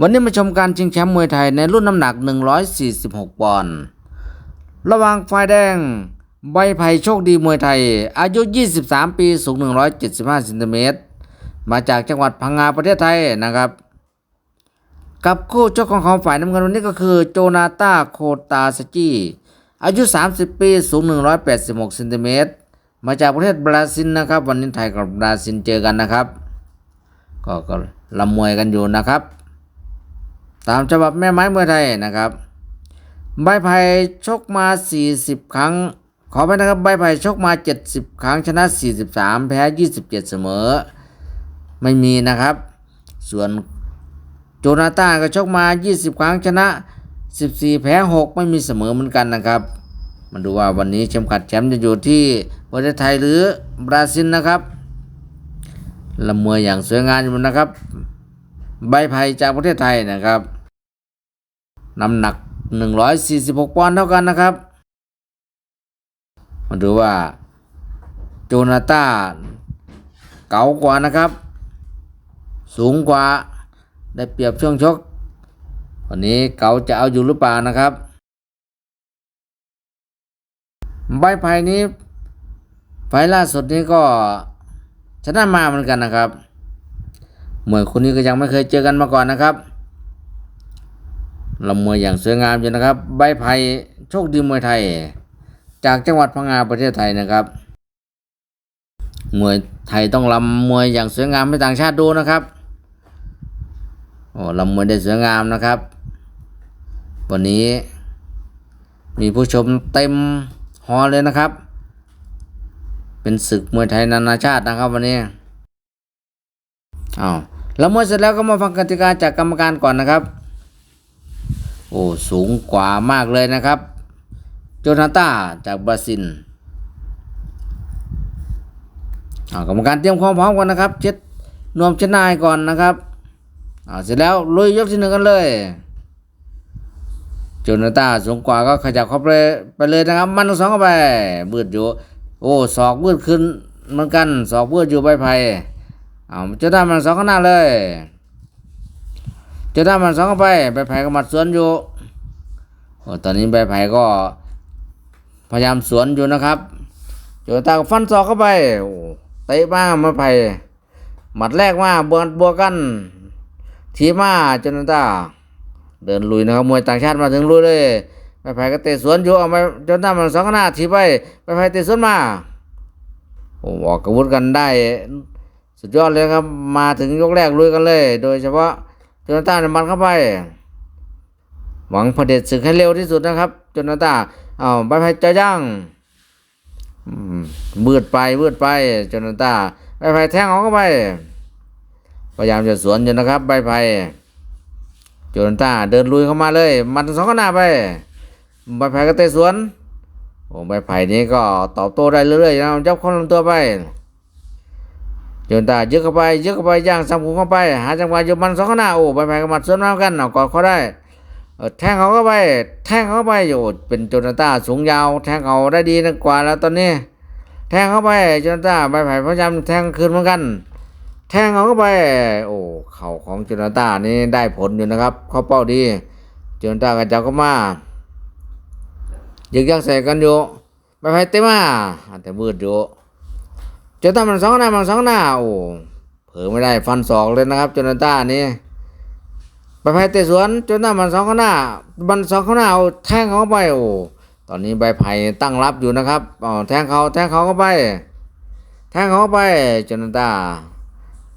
วันนี้มาชมการชิงแชมป์มวยไทยในรุ่นน้ำหนัก 146 ปอนด์ ระหว่างฝ่ายแดง ใบไผ่โชคดีมวยไทย อายุ 23 ปี สูง 175เซนติเมตร มาจากจังหวัดพังงาประเทศไทยนะครับ กับคู่ชกของเขาฝ่ายน้ำเงินวันนี้ก็คือโจนาตาโคตาสจีอายุ 30 ปี สูง 186เซนติเมตร มาจากประเทศบราซิลนะครับ วันนี้ไทยกับบราซิลเจอกันนะครับ ก็ก็ลำมวยกันอยู่นะครับ ตามฉบับแม่ไม้เมวยไทยนะครับใบไผ่ชกมา 40 ครั้ง ขอไปนะครับใบไผ่ชกมา 70 ครั้งชนะ 43 แพ้ 27 เสมอ ไม่มีนะครับ ส่วนโจนาต้าก็ชกมา 20 ครั้งชนะ 14 แพ้ 6 ไม่มีเสมอเหมือนกันนะครับ มาดูว่าวันนี้เข็มขัดแชมป์จะอยู่ที่ประเทศไทยหรือบราซิลนะครับละเมวยอย่างสวยงามอยู่นะครับ ใบไผ่จากประเทศไทยนะครับ น้ำหนัก 146 ปอนด์เท่ากันนะครับ มาดูว่า โจนาต้าเก๋ากว่านะครับ สูงกว่าได้เปรียบช่วงชก วันนี้เก๋าจะเอาอยู่หรือเปล่านะครับ ใบไผ่นี้ไฟล่าสุดนี้ก็ชนะมาเหมือนกันนะครับเหมวยคนนี้ก็ยังไม่เคยเจอกันมาก่อนนะครับ ลำมวยอย่างสวยงามอยู่นะครับ ใบไผ่โชคดีมวยไทย จากจังหวัดพังงาประเทศไทยนะครับ มวยไทยต้องลำมวยอย่างสวยงามให้ต่างชาติดูนะครับโอ้ลำมวยได้สวยงามนะครับ วันนี้ มีผู้ชมเต็มฮอลเลยนะครับ เป็นศึกมวยไทยนานาชาตินะครับ วันนี้อ้าวแล้วมวยเสร็จแล้วก็มาฟังกติกาจากกรรมการก่อนนะครับ โอ้สูงกว่ามากเลยนะครับ โจนาตาจากบราซิลอ่ากรรมการเตรียมความพร้อมกันนะครับ เช็ดนวมเช็ดนายก่อนนะครับเสร็จแล้วลุยยกที่หนึ่งกันเลยโจนาตาสูงกว่าก็ขยับเข้าไปไปเลยนะครับ มันทั้งสองเข้าไปบืดอยู่ โอ้ศอกบืดขึ้นเหมือนกันศอกบืดอยู่ใบไผ่เอาเจ้าด้ามันสองข้างหน้าเลย จ้าด้ามันสองเข้าไปใบไผ่ก็มัดสวนอยู่ตอนนี้ใบไผ่ก็ พยายามสวนอยู่นะครับโจตาก็ฟันศอกเข้าไปเตะมาใบไผ่หมัดแรกมาบวกบวกกัน ทีมาโจนตาเดินลุยนะครับมวยต่างชาติมาถึงลุยเลยใบไผ่ก็เตะสวนอยู่เอาไปจนามันสองข้างหน้าทีไปใบไผ่เตะสวนมาโอ้ออกกระวุธกันได้ สุดยอดเลยครับ มาถึงยกแรกลุยกันเลย โดยเฉพาะ จนาต้าเนี่ยมันเข้าไป หวังเผด็จศึกให้เร็วที่สุดนะครับจนาต้าอ้าวใบไผ่เจ้าย่างอืมมืดไปมืดไปจนาต้าใบไผ่แทงเขาเข้าไปพยายามจะสวนอยู่นะครับใบไผ่โจนต้าเดินลุยเข้ามาเลย มันสองข้างหน้าไปใบไผ่ก็เตะสวนโอ้ใบไผ่นี้ก็ตอบโต้ได้เรื่อยๆนะจับเขาลำตัวไป โยนตาเยึดเข้าไปเยึดเข้าไปย่างซ้ำหูเข้าไป หาจังหวะโยมันสองข้างหน้าโอ้ใบไผ่กับมัดสวนมากันเอากอดเขาได้เอแทงเขาเข้าไป แทงเขาเข้าไปโอ้เป็นโจนาตาสูงยาว แทงเขาได้ดีนะกกว่าแล้วตอนนี้ แทงเข้าไปโจนาตาใบไผ่พยายามแทงคืนเหมือนกัน แทงเขาเข้าไป โอ้เข่าของโจนาตานี่ได้ผลอยู่นะครับเข้าเป้าดีโจนาตากระจับเข้ามายึกยักใส่กันอยู่ใบไผ่เต็มมาแต่มืดอยู่ จนต้ามันสองหน้ามันสองหน้าโอ้เผลอไม่ได้ฟันศอกเลยนะครับจนต้านี่ไปไผ่เตะสวนจนต้ามันสองข้างหน้ามันสองข้างหน้าเอาแทงเข้าไปโอ้ตอนนี้ใบไผ่ตั้งรับอยู่นะครับอ๋อแทงเขาแทงเขาเข้าไป แทงเข้าไปจนต้า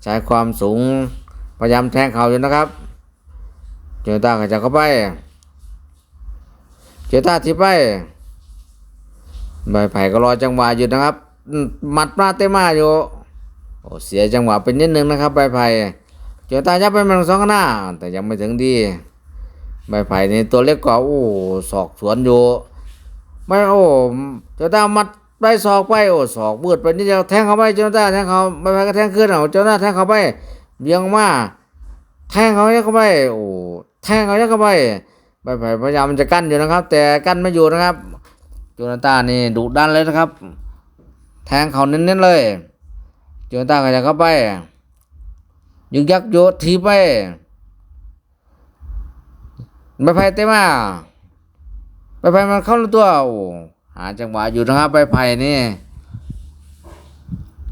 ใช้ความสูงพยายามแทงเขาอยู่นะครับจนต้าก็จะเข้าไปเจนต้าที่ไปใบไผ่ก็รอจังหวะอยู่นะครับ หมัดมาเตะมาอยู่โอ้เสียจังหวะเป็นนิดนึงนะครับใบไผ่เจอตายับไปมันสองข้างหน้า แต่ยังไม่ถึงดีใบไผ่นี่ตัวเล็กกว่าโอ้ศอกสวนอยู่ไม่โอ้เจอตามัดไปศอกไปโอ้ศอกเบืดไปนิดเดียวแทงเขาไปเจอตาแทงเขาใบไผ่ก็แทงขึ้นเอาเจอตาแทงเขาไปเบี่ยงมาแทงเขาเนี่ยเข้าไปโอ้แทงเขาเนี่ยเข้าไปใบไผ่พยายามจะกั้นอยู่นะครับ แต่กั้นไม่อยู่นะครับโจนาต้านี่ดุดันเลยนะครับ แทงเขาเน้นๆเลยโจนต้าก็จะเข้าไปยึกยักโยทีไปใบไผ่เต็มมาใบไผ่มันเข้าตัวโอ้หาจังหวะอยู่นะครับใบไผ่นี่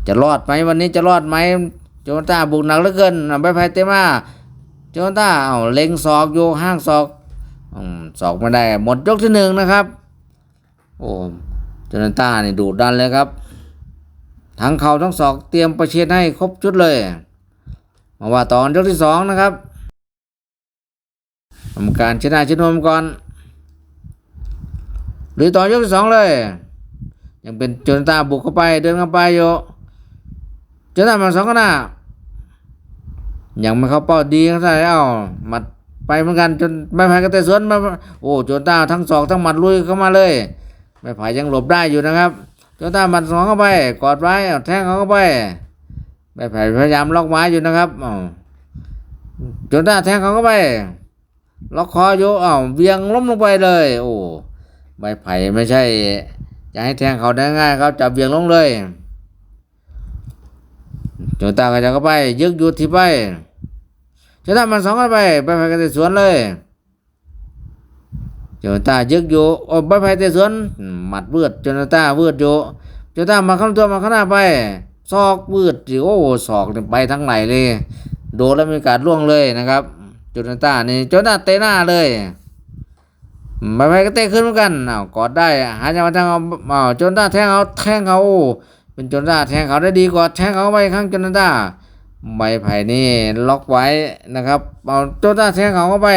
จะรอดไหมวันนี้จะรอดไหมโจนต้าบุกหนักเหลือเกินใบไผ่เต็มมาโจนต้าเอาเล็งศอกอยู่ห้างศอกศอกไม่ได้ หมดยกที่หนึ่งนะครับ โอ้โจนต้านี่ดูดันเลยครับ ทั้งเข่าทั้งศอกเตรียมประเชียนให้ครบชุดเลย มาว่าตอนยกที่สองนะครับทำการชนะชินมก่อนหรือต่อยกที่สองเลย ยังเป็นโจนตาบุกเข้าไปเดินเข้าไปอยู่โจนตามันสองก็น้ายังไม่เข้าเป้าดีเท่าไหร่เอ้ามัดไปเหมือนกันจนไม่พายก็แต่สวนมาโอ้โจนตาทั้งศอกทั้งหมัดลุยเข้ามาเลย ไม่ผายยังหลบได้อยู่นะครับ โจนต้ามัดสองเข้าไป กอดไว้แทงเขาเข้าไปไม่ไผ่พยายามล็อกไม้อยู่นะครับอ้าวจนได้แทงเขาเข้าไป ล็อกคออยู่อ้าวเวียงล้มลงไปเลย โอ้ใบไผ่ไม่ใช่จะให้แทงเขาได้ง่ายครับจับเวียงลงเลยจนตาก็จะเข้าไป ยึกยุดที่ไปจนตามันสองเข้าไปใบไผ่ก็จะสวนเลย จนตาเยึกอยู่อ้ใบไผ่จะสวนหมัดเบือดจนตาเบือดอยู่จนตามาข้างตัวมาข้างหน้าไปซอกเบืดสิโอ้ศอกไปทั้งไหลเลย โดนแล้วมีการล่วงเลยนะครับจุนตานี่จนตาเตะหน้าเลยไม่ไปก็เตะขึ้นเหมือนกันอ้าวกอดได้หาจังหวะแทงเอาอ้าวจนตาแทงเอาแทงเขาเป็นจนตาแทงเขาได้ดีกว่าแทงเขาไปข้างจนตาใบไผ่นี่ล็อกไว้นะครับเอาจนต้าแทงเขาเข้าไป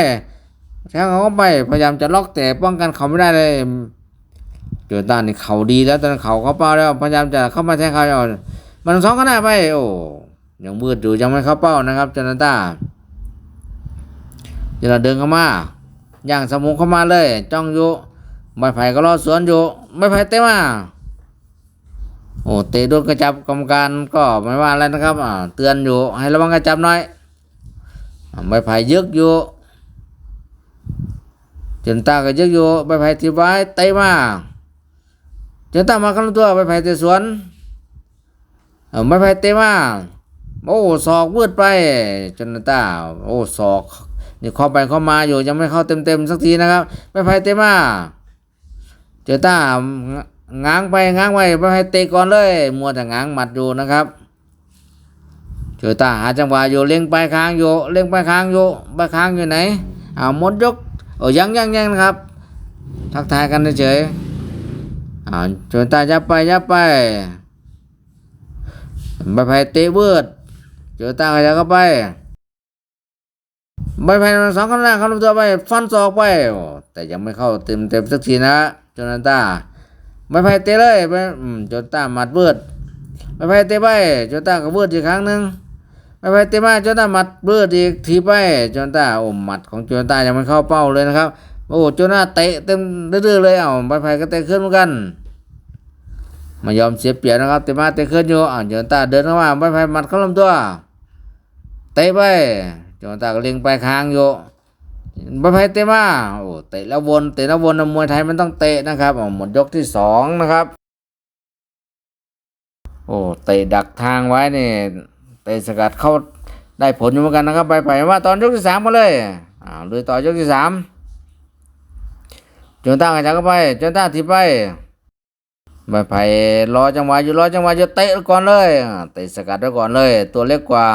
แทงเขาเข้าไปพยายามจะล็อกแต่ป้องกันเขาไม่ได้เลยจนต้านี่เขาดีแล้วตอนเขาเขาเป้าแล้วพยายามจะเข้ามาแทงเขาเอามันสองขนาดไป โอ้ยังมืดอยู่ยังไม่เข้าเป้านะครับจนาต้าเดี๋ยวเราเดินเข้ามา ย่างสมุงเข้ามาเลย จ้องอยู่ใบไผ่ก็รอสวนอยู่ใบไผ่เตะมาโอ้เตะโดนกระจับกรรมการก็ไม่ว่าอะไรนะครับอ่าเตือนอยู่ให้ระวังกระจับหน่อยใบไผ่ยึกอยู่ จนตาก็ยึกอยู่ใบไผ่ทีไว้เตะมาจนตามาขั้นตัวใบไผ่เตะสวนเออไม่ไปเตะมาโอ้ศอกวืดไปจนตาโอ้ศอกนี่เข้าไปเข้ามาอยู่ยังไม่เข้าเต็มเต็มๆสักทีนะครับไม่ไปเตะมาเจอตาง้างไปง้างไปไม่ไปเตก่อนเลยมัวแต่ง้างหมัดอยู่นะครับเจอตาหาจังหวะอยู่เล็งไปค้างอยู่เล็งไปค้างอยู่ไปค้างอยู่ไหนอ้าหมดยก โอ้ยังยังยังนะครับ ทักทายกันเฉยอ้าวเจอตายับไปยับไปใบไผ่เตะเบิดเจอตาขยับเข้าไปใบไผ่สองข้างหน้าเขาลำตัวไป ฟันศอกไป แต่ยังไม่เข้าเต็มเต็มสักทีนะจนตาใบไผ่เตะเลยไปอืมจนตาหมัดเบิดใบไผ่เตะไปจนตาก็เบิดอีกครั้งหนึ่ง ใบไผ่เตะมาจนตาหมัดเบิดอีกทีไปจนตาโอ้หมัดของจนตายังไม่เข้าเป้าเลยนะครับ โอ้จนตาเตะเต็มเรื่อยๆเลยเอ้าใบไผ่ก็เตะขึ้นเหมือนกันไมายอมเสียเปรียบนะครับเตะมาเตะขึ้นอยู่อ่าโจนตาเดินเข้ามาไม่ไปหมัดเข้าลำตัวเตะไปโจนตาก็เล็งไปค้างอยู่ไม่ไปเตะมาโอ้เตะแล้ววนเตะแล้ววนมวยไทยมันต้องเตะนะครับหมดยกที่สองนะครับ โอ้เตะดักทางไว้เนี่ย เตะสกัดเข้าได้ผลอยู่เหมือนกันนะครับ ไปไปว่าตอนยกที่สามมาเลยอ่าเลยต่อยกที่สามจนต้ากระจเข้าไปจนต้าทีบไปใบไผ่รอจังหวะอยู่รอจังหวะจะเตะก่อนเลยเตะสกัดไว้ก่อนเลย ตัวเล็กกว่า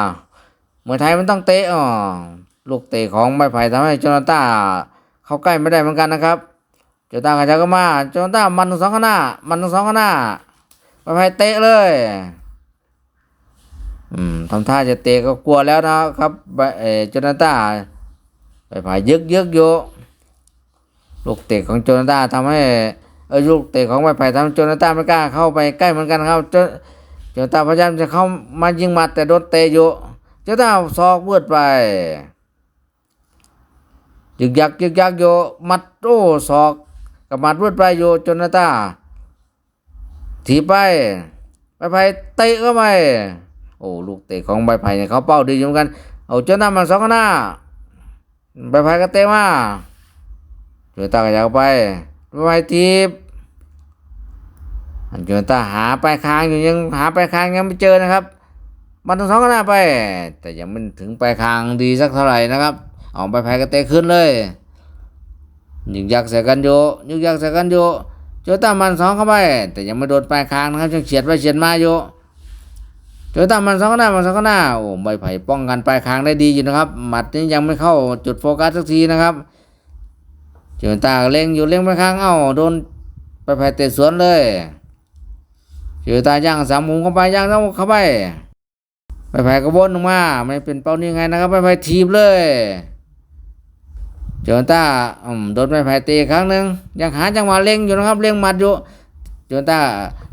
เมือไทยมันต้องเตะอ๋อลูกเตะของใบไผ่ทำให้จนต้าเข้าใกล้ไม่ได้เหมือนกันนะครับจนต้ากระจายก็มาจนต้ามันสองข้างหน้า มันสองข้างหน้าใบไผ่เตะเลย อืมทำท่าจะเตะก็กลัวแล้วนะครับเอจนาตาใบไผ่ยึกยึกอยู่ลูกเตะของโจนาตาทำให้เออลูกเตะของไม้ไผ่ทำโจนาตาไม่กล้าเข้าไปใกล้เหมือนกันครับโจโจนาตาพยายามจะเข้ามายิงมัดแต่โดนเตะอยู่โจนาตาซอกเบืดไปยึกยักยึกยักอยู่หมัดโอ้ศอกกับมัดเบืดไปอยู่โจนาตาถีบไปไม้ไผ่เตะเข้าไป โอ้ลูกเตะของใบไผ่เนี่ยเขาเป้าดีอยู่เหมือนกันเอาโจนาต้ามาสองหน้าใบไผ่ก็เตะมาโจนต้าก็อยากไปไว้ทีบอันจนตาหาปลายคางอยู่ยังหาปลายคางยังไม่เจอนะครับ มันต้องสองก็น่าไป แต่ยังไม่ถึงปลายคางดีสักเท่าไหร่นะครับเอาไปแพ้ก็เตะขึ้นเลยยึกยักใส่กันอยู่ยึกยักใส่กันอยู่โจต้ามันสองเข้าไป แต่ยังไม่โดนปลายคางนะครับยังเฉียดไปเฉียดมาอยู่ โจต้ามันสองข้างหน้ามันสองข้างหน้าโอ้ใบไผ่ป้องกันปลายคางได้ดีอยู่นะครับ หมัดนี้ยังไม่เข้าจุดโฟกัสสักทีนะครับโจต้าเล็งอยู่เล็งไปข้างเอ้าโดนใบไผ่เตะสวนเลยโจต้าย่างสามมุมเข้าไปย่างสามมุมเข้าไปใบไผ่กระวนลงมาไม่เป็นเป้านี่ไงนะครับใบไผ่ทีบเลยโจนต้าอืมโดนไม้ไผ่เตีอีกครั้งหนึ่งยังหาจังหวะเล็งอยู่นะครับเล็งหมัดอยู่ จนต้า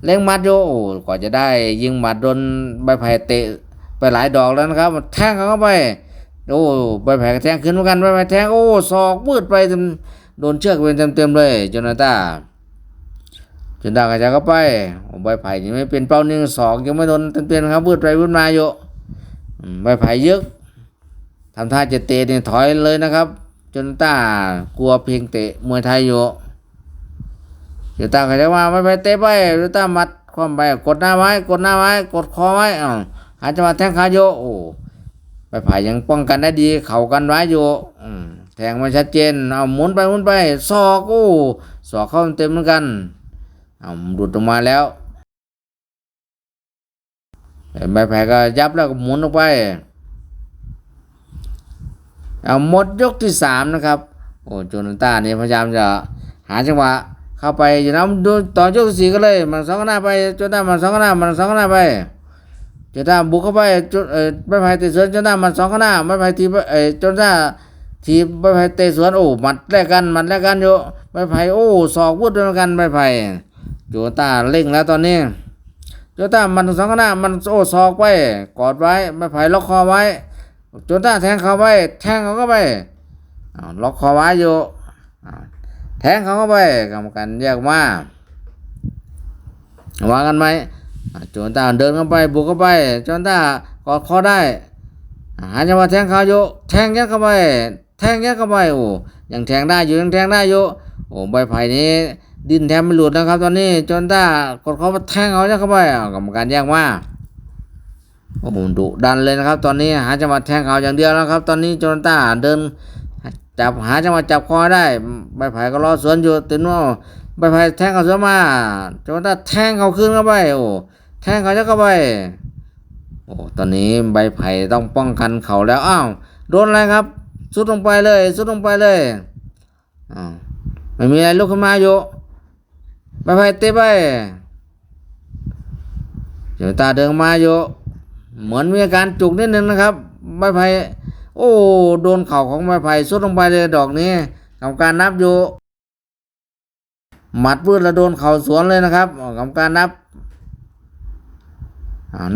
เล็งมัดอยู่โอ้กว่าจะได้ยิงหมัดโดนใบไผ่เตะไปหลายดอกแล้วนะครับแทงเขาเข้าไปโอ้ใบไผ่แทงขึ้นเหมือนกันใบไผ่แทงโอ้ศอกมืดไปเต็มโดนเชือกเป็นเต็มๆเลยจนต้าจนต้ากระจายเข้าไปใบไผ่นี่ไม่เป็นเป้าหนึ่งศอกยังไม่โดนเต็มๆครับมืดไปมืดมาอยู่อืมใบไผ่ยึกทำท่าจะเตะเนี่ยถอยเลยนะครับ จนต้ากลัวเพียงเตะมวยไทยอยู่ เดี๋ยวต้าเขาจะว่าไม่ไปเตะไปเดี๋ยวตามัดความไปกดหน้าไว้ กดหน้าไว้ กดคอไว้อ้าวหาจังหวะแทงขาโยโอ้ไปผ่ายยังป้องกันได้ดี เข่ากันไว้อยู่อืมแทงมาชัดเจนเอาหมุนไปหมุนไปศอกโอ้ศอกเข้าเต็มเหมือนกันเอาหลุดออกมาแล้วใบแผลก็ยับแล้วก็หมุนออกไปเอาหมดยกที่สามนะครับ โอ้โจนต้านี่พยายามจะหาจังหวะ เข้าไปอยู่นะดูตอนยกสี่ก็เลย มันสองข้างหน้าไปโจนาต้ามันสองข้างหน้ามันสองข้างหน้าไปโจนาต้าบุกเข้าไปจุดเออไม่ไผ่เตะสวนโจนาต้ามันสองข้างหน้าไม่ไผ่ทีเอ่อโจนาต้าทีไม่ไผ่เตะสวนโอ้หมัดแลกกันหมัดแลกกันอยู่ไม่ไผ่โอ้ศอกวุดด้วยกันไม่ไผ่โจนาต้าเร่งแล้วตอนนี้โจนาต้ามันสองข้างหน้ามันโอ้ศอกไปกอดไว้ไม่ไผ่ล็อกคอไว้จนต้าแทงเขาไปแทงเขาเข้าไปล็อกคอไว้อยู่ แทงเขาเข้าไปกรรมการแยกมาว่ากันไหมอ่าจนตาเดินเข้าไปบุกเข้าไปจนตากอดคอได้หาจังหวะแทงเขาอยู่แทงยัดเข้าไป แทงยัดเข้าไปโอ้ยังแทงได้อยู่ยังแทงได้อยู่โอ้ใบไผ่นี้ดินแทบไม่หลุดนะครับ ตอนนี้จนตากดเขาแทงเขายัดเข้าไปกรรมการแยกมาโอ้โหดุดันเลยนะครับ ตอนนี้หาจังหวะแทงเขาอย่างเดียวแล้วครับ ตอนนี้โจนตาเดิน จับหาจังหวะจับคอได้ใบไผ่ก็รอสวนอยู่ตื่นว่าใบไผ่แทงเขาสวนมาโจนต้าแทงเขาขึ้นเข้าไปโอ้แทงเขาจะเข้าไปโอ้ตอนนี้ใบไผ่ต้องป้องกันเขาแล้วอ้าวโดนอะไรครับสุดลงไปเลยสุดลงไปเลยอ้าวไม่มีอะไรลุกขึ้นมาอยู่ใบไผ่เตะไปโจนตาเดินมาอยู่เหมือนมีอาการจุกนิดนึงนะครับไม้ไผ่ โอ้โดนเข่าของไม้ไผ่สุดลงไปเลยดอกนี้กรรมการนับอยู่หมัดพืดแล้วโดนเข่าสวนเลยนะครับกรรมการนับ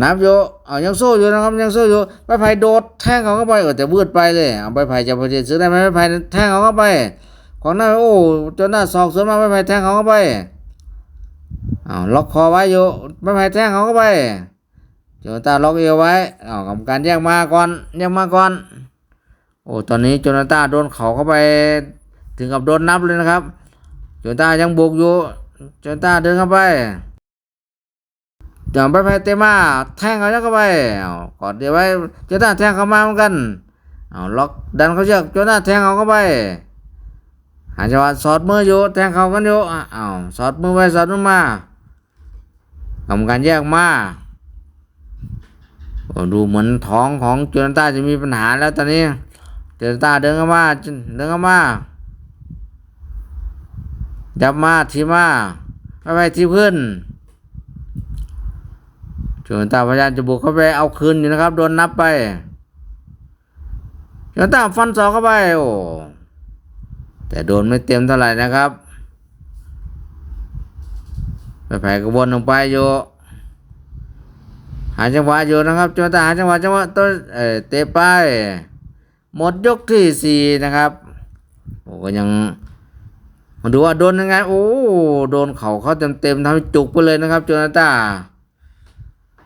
นับอยู่เอายังสู้อยู่นะครับยังสู้อยู่ไม้ไผ่โดดแทงเขาเข้าไปเออแต่วืดไปเลยเอาไม้ไผ่จะพอจะซื้อได้ไหมไม้ไผ่แทงเขาเข้าไป ของหน้าโอ้จนหน้าศอกสวนมาไม้ไผ่แทงเขาเข้าไปอ้าล็อกคอไว้อยู่ไม้ไผ่แทงเขาเข้าไปโจนาตาล็อกเอวไว้เอากรรมการแยกมาก่อนแยกมาก่อน โอ้ตอนนี้โจนาตาโดนเขาเข้าไปถึงกับโดนนับเลยนะครับ โจนาตายังบุกอยู่ โจนาตาเดินเข้าไปจับไปไปเตมาแทงเขาเข้าไปกอดเดียวไว้โจนาตาแทงเขามาเหมือนกันเอาล็อกดันเขาเชือกโจนาตาแทงเขาเข้าไปหาจังหวะสอดมืออยู่แทงเขากันอยู่อะเอาสอดมือไว้สอดมือมากรรมการแยกมาดูเหมือนท้องของโจนาตาจะมีปัญหาแล้วตอนนี้ โจนาต้าเดินเข้ามาเดินเข้ามาจับมาทีมาไม่ไปที่พื้นโจนาตาพยายามจะบุกเข้าไปเอาคืนอยู่นะครับโดนนับไปโจนาตาฟันศอกเข้าไปโอ้แต่โดนไม่เต็มเท่าไหร่นะครับไปแผ่กระบวนลงไปอยู่หาจังหวะอยู่นะครับจังหวะหาจังหวะจังหวะต้นเอเตะไป หมดยกที่สี่นะครับโอ้ก็ยังมาดูว่าโดนยังไงโอ้โดนเข่าเขาเต็มเต็มๆทำให้จุกไปเลยนะครับโจนาตา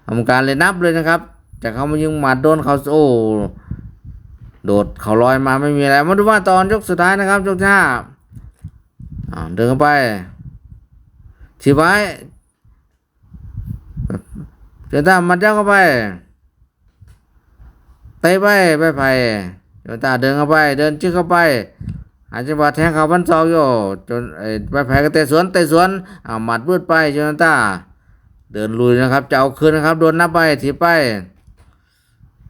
ทำการเลยนับเลยนะครับ แต่เขามายิงหมัดโดนเขาโอ้โดดเขาลอยมาไม่มีอะไรมาดูว่าตอนยกสุดท้ายนะครับยกที่ห้าอ่าเดินเข้าไปทีไว้เดี๋ยวตามมันเจ้าเข้าไปเตะไปไปไป เดี๋ยตาเดินเข้าไป เดินชื่อเข้าไปหาจังหวะแทงเขาพันศอกอยู่จนไอ้ใบไผ่ก็เตะสวนเตะสวนอ่าหมัดบืดไปโจนตาเดินลุยนะครับจะเอาคืนนะครับโดนนับไปถีบไป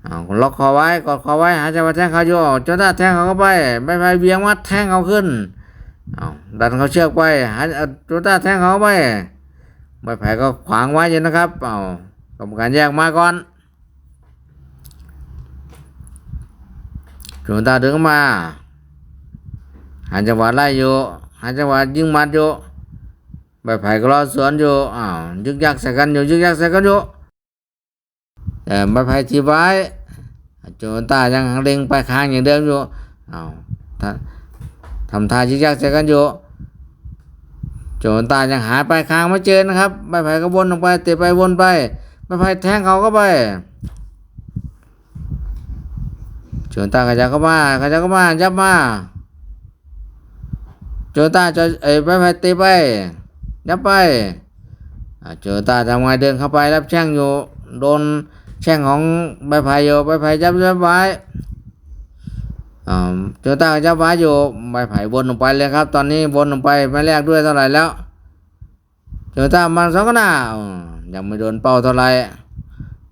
อ้าล็อกคอไว้กดคอไว้หาจังหวะแทงเขาอยู่โจนตาแทงเขาเข้าไปใบไผ่เบียงมัดแทงเขาขึ้นอาดันเขาเชือกไปหาโจนตาแทงเขาเข้าไปใบไผ่ก็ขวางไว้อยู่นะครับเอากรรมการแยกมาก่อน โจนตาเดินมาหาจังหวะไล่อยู่หาจังหวะยิงมัดอยู่ใบไผ่ก็รอสวนอยู่อ้าวยึกยักใส่กันอยู่ยึกยักใส่กันอยู่แต่ใบไผ่ทีไว้โจตายังเล็งไปข้างอย่างเดิมอยู่อ้าวทำทำท่ายึกยักใส่กันอยู่โจนตายังหาไปลายข้างไม่เจอนะครับใบไผ่ก็วนลงไปเตะไปวนไปใบไผ่แทงเขาเข้าไป โจนตาขยับเข้ามาขยับเข้ามายับมาโจนตาจะเอ้ยไปไปตีไปยับไปอ่าโจนตาทำไงเดินเข้าไปรับแช่งอยู่ โดนแช่งของใบไผ่อยู่ใบไผ่ยับยับไว้อ่าโจนตายับไว้อยู่ใบไผ่วนลงไปเลยครับ ตอนนี้วนลงไปไม่แรกด้วยเท่าไหร่แล้วโจนตามันสองก็หน้ายังไม่โดนเป้าเท่าไหร่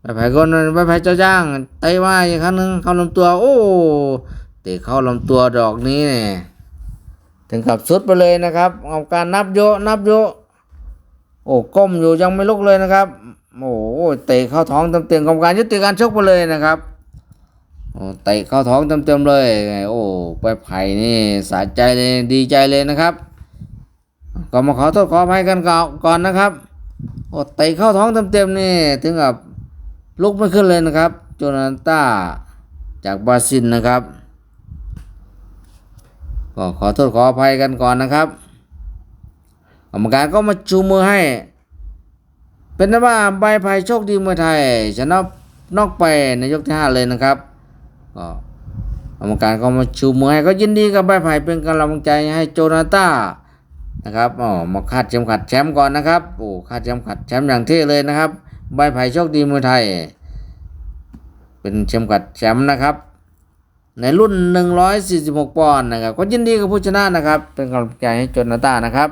ไปไผ่คนไปไผ่เจ้าจ้างเตะมาอีกครั้งหนึ่งเข้าลำตัว โอ้เตะเข้าลำตัวดอกนี้เนี่ยถึงกับสุดไปเลยนะครับเอาการนับโยะนับโยะโอ้ก้มอยู่ยังไม่ลุกเลยนะครับโอ้เตะเข้าท้องเต็มๆกรรมการยุติการชกไปเลยนะครับโอ้เตะเข้าท้องเต็มๆเลย โอ้ไปไผ่นี่สะใจเลยดีใจเลยนะครับ ก็มาขอโทษขออภัยกันก่อนนะครับโอ้เตะเข้าท้องเต็มๆนี่ถึงกับ ลุกไม่ขึ้นเลยนะครับ โจนาต้าจากบราซิลนะครับก็ขอโทษขออภัยกันก่อนนะครับกรรมการก็มาชูมือให้ เป็นนว่าใบไผ่โชคดีมวยไทย ชนะนอกไปในยกที่ห้าเลยนะครับก็กรรมการก็มาชูมือให้ก็ยินดีกับใบไผ่เป็นกำลังใจให้โจนาต้านะครับอ๋อมาคาดเข็มขัดแชมป์ก่อนนะครับโอ้คาดเข็มขัดแชมป์อย่างเท่เลยนะครับ ใบไผ่โชคดีมวยไทย เป็นเชมขัดแชมป์นะครับ ในรุ่น 146 ปอนด์นะครับก็ยินดีกับผู้ชนะนะครับ เป็นกำลังใจให้จนาตานะครับ